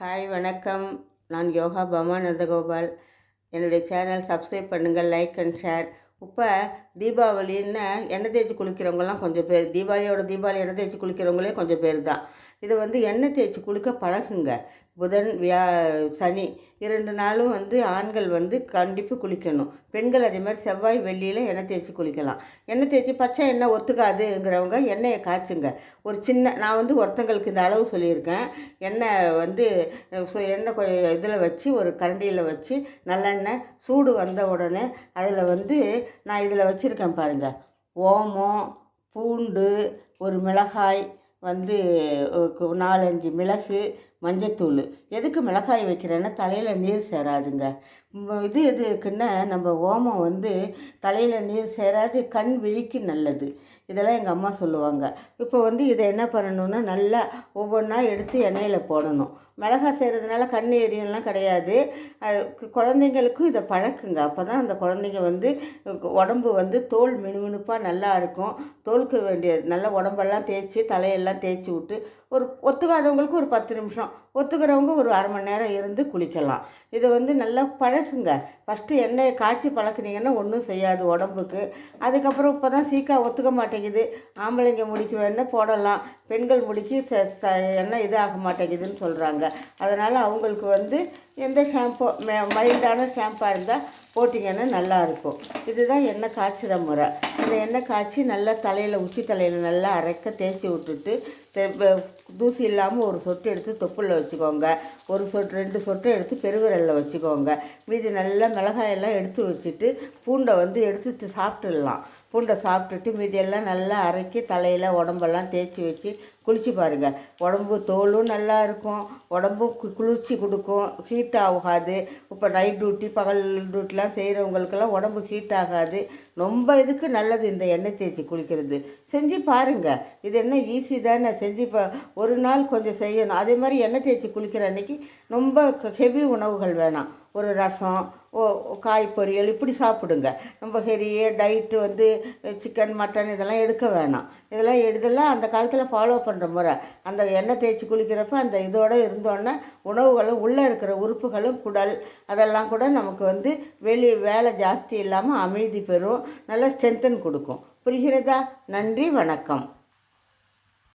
Hi வணக்கம். நான் யோகா பமா நந்தகோபால். என்னுடைய சேனல் சப்ஸ்கிரைப் பண்ணுங்கள் லைக் அண்ட் ஷேர். இப்போ தீபாவளின்னு எண்ணெய் தேய்ச்சி குளிக்கிறவங்கலாம் கொஞ்சம் பேர். தீபாவளியோட தீபாவளி எண்ணெய் தேய்ச்சி குளிக்கிறவங்களே கொஞ்சம் பேர் தான். இதை வந்து எண்ணெய் தேய்ச்சி குளிக்க பழகுங்க. புதன் வியா சனி இரண்டு நாளும் வந்து ஆண்கள் வந்து கண்டிப்பாக குளிக்கணும். பெண்கள் அதே மாதிரி செவ்வாய் வெள்ளியில் எண்ணெய் தேய்ச்சி குளிக்கலாம். எண்ணெய் தேய்ச்சி பச்சை எண்ணெய் ஒத்துக்காதுங்கிறவங்க எண்ணெயை காய்ச்சுங்க. ஒரு சின்ன நான் வந்து ஒருத்தங்களுக்கு இந்த அளவு சொல்லியிருக்கேன். எண்ணெய் வந்து சு- எண்ணெய் கொஞ்சம் இதில் வச்சு ஒரு கரண்டியில் வச்சு நல்லெண்ணெய் சூடு வந்த உடனே அதில் வந்து நான் இதில் வச்சுருக்கேன் பாருங்கள் ஓமம் பூண்டு ஒரு மிளகாய் வந்து நாலஞ்சு மிளகு மஞ்சத்தூள். எதுக்கு மிளகாய் வைக்கிறேன்னா தலையில் நீர் சேராதுங்க. இது எது இருக்குன்னா நம்ம ஓமம் வந்து தலையில் நீர் சேராது கண் விழிக்கு நல்லது. இதெல்லாம் எங்கள் அம்மா சொல்லுவாங்க. இப்போ வந்து இதை என்ன பண்ணணும்னா நல்லா ஒவ்வொன்றா எடுத்து எண்ணெயில் போடணும். மிளகாய் செய்கிறதுனால கண் எரியும்லாம் கிடையாது. அது குழந்தைங்களுக்கும் இதை பழக்குங்க. அப்போ தான் அந்த குழந்தைங்க வந்து உடம்பு வந்து தோல் மினுமினுப்பாக நல்லா இருக்கும். தோலுக்கு வேண்டிய நல்லா உடம்பெல்லாம் தேய்ச்சி தலையெல்லாம் தேய்ச்சி விட்டு ஒரு ஒத்துக்காதவங்களுக்கு ஒரு பத்து நிமிஷம். não. ஒத்துக்கிறவங்க ஒரு அரை மணி நேரம் இருந்து குளிக்கலாம். இதை வந்து நல்லா பழக்குங்க. ஃபஸ்ட்டு எண்ணெயை காய்ச்சி பழக்குனீங்கன்னா ஒன்றும் செய்யாது உடம்புக்கு. அதுக்கப்புறம் இப்போ தான் சீக்கா ஒத்துக்க மாட்டேங்குது. ஆம்பளைங்க முடிக்கு வேணால் போடலாம். பெண்கள் முடிக்கு ச ச எண்ணெய் இதாக மாட்டேங்குதுன்னு சொல்கிறாங்க அதனால் அவங்களுக்கு வந்து எந்த ஷாம்போ மைல்டான ஷாம்பாக இருந்தால் போட்டிங்கன்னா நல்லாயிருக்கும் இதுதான் எண்ணெய் காய்ச்சிற முறை. இந்த எண்ணெய் காய்ச்சி நல்லா தலையில் உச்சி தலையில் நல்லா அரைக்க தேய்ச்சி விட்டுட்டு தூசி இல்லாமல் ஒரு சொட்டு எடுத்து தொப்புளில் வச்சுக்கோங்க. ஒரு சொட்டு ரெண்டு சொட்டு எடுத்து பெருவிரலில் வச்சுக்கோங்க. மீதி நல்லா மிளகாயெல்லாம் எடுத்து வச்சுட்டு பூண்டை வந்து எடுத்து சாப்பிட்டுடலாம். பூண்டை சாப்பிட்டுட்டு மீதியெல்லாம் நல்லா அரைக்கி தலையில் உடம்பெல்லாம் தேய்ச்சி வச்சு குளிச்சு பாருங்கள் உடம்பு தோலும் நல்லா இருக்கும். உடம்பும் கு- குளிர்ச்சி கொடுக்கும். ஹீட் ஆகாது. இப்போ நைட் டியூட்டி பகல் டியூட்டிலாம் செய்கிறவங்களுக்கெல்லாம் உடம்பு ஹீட் ஆகாது. ரொம்ப இதுக்கு நல்லது இந்த எண்ணெய் தேய்ச்சி குளிக்கிறது. செஞ்சு பாருங்கள் இது என்ன ஈஸி தானே? செஞ்சு இப்போ ஒரு நாள் கொஞ்சம் செய்யணும். அதே மாதிரி எண்ணெய் தேய்ச்சி குளிக்கிற அன்னைக்கு ரொம்ப ஹெவி உணவுகள் வேணாம். ஒரு ரசம் ஓ காய் பொரியல் இப்படி சாப்பிடுங்க. ரொம்ப பெரிய டயட்டு வந்து சிக்கன் மட்டன் இதெல்லாம் எடுக்க வேணாம். இதெல்லாம் இதெல்லாம் அந்த காலத்தில் ஃபாலோ பண்ணுற முறை. அந்த எண்ணெய் தேய்ச்சி குளிக்கிறப்ப அந்த இதோடு இருந்தோன்னே உணவுகளும் உள்ளே இருக்கிற உறுப்புகளும் குடல் அதெல்லாம் கூட நமக்கு வந்து வெளி வேலை ஜாஸ்தி இல்லாமல் அமைதி பெறும். நல்ல ஸ்ட்ரென்த்தன் கொடுக்கும். புரிகிறதா? நன்றி வணக்கம்.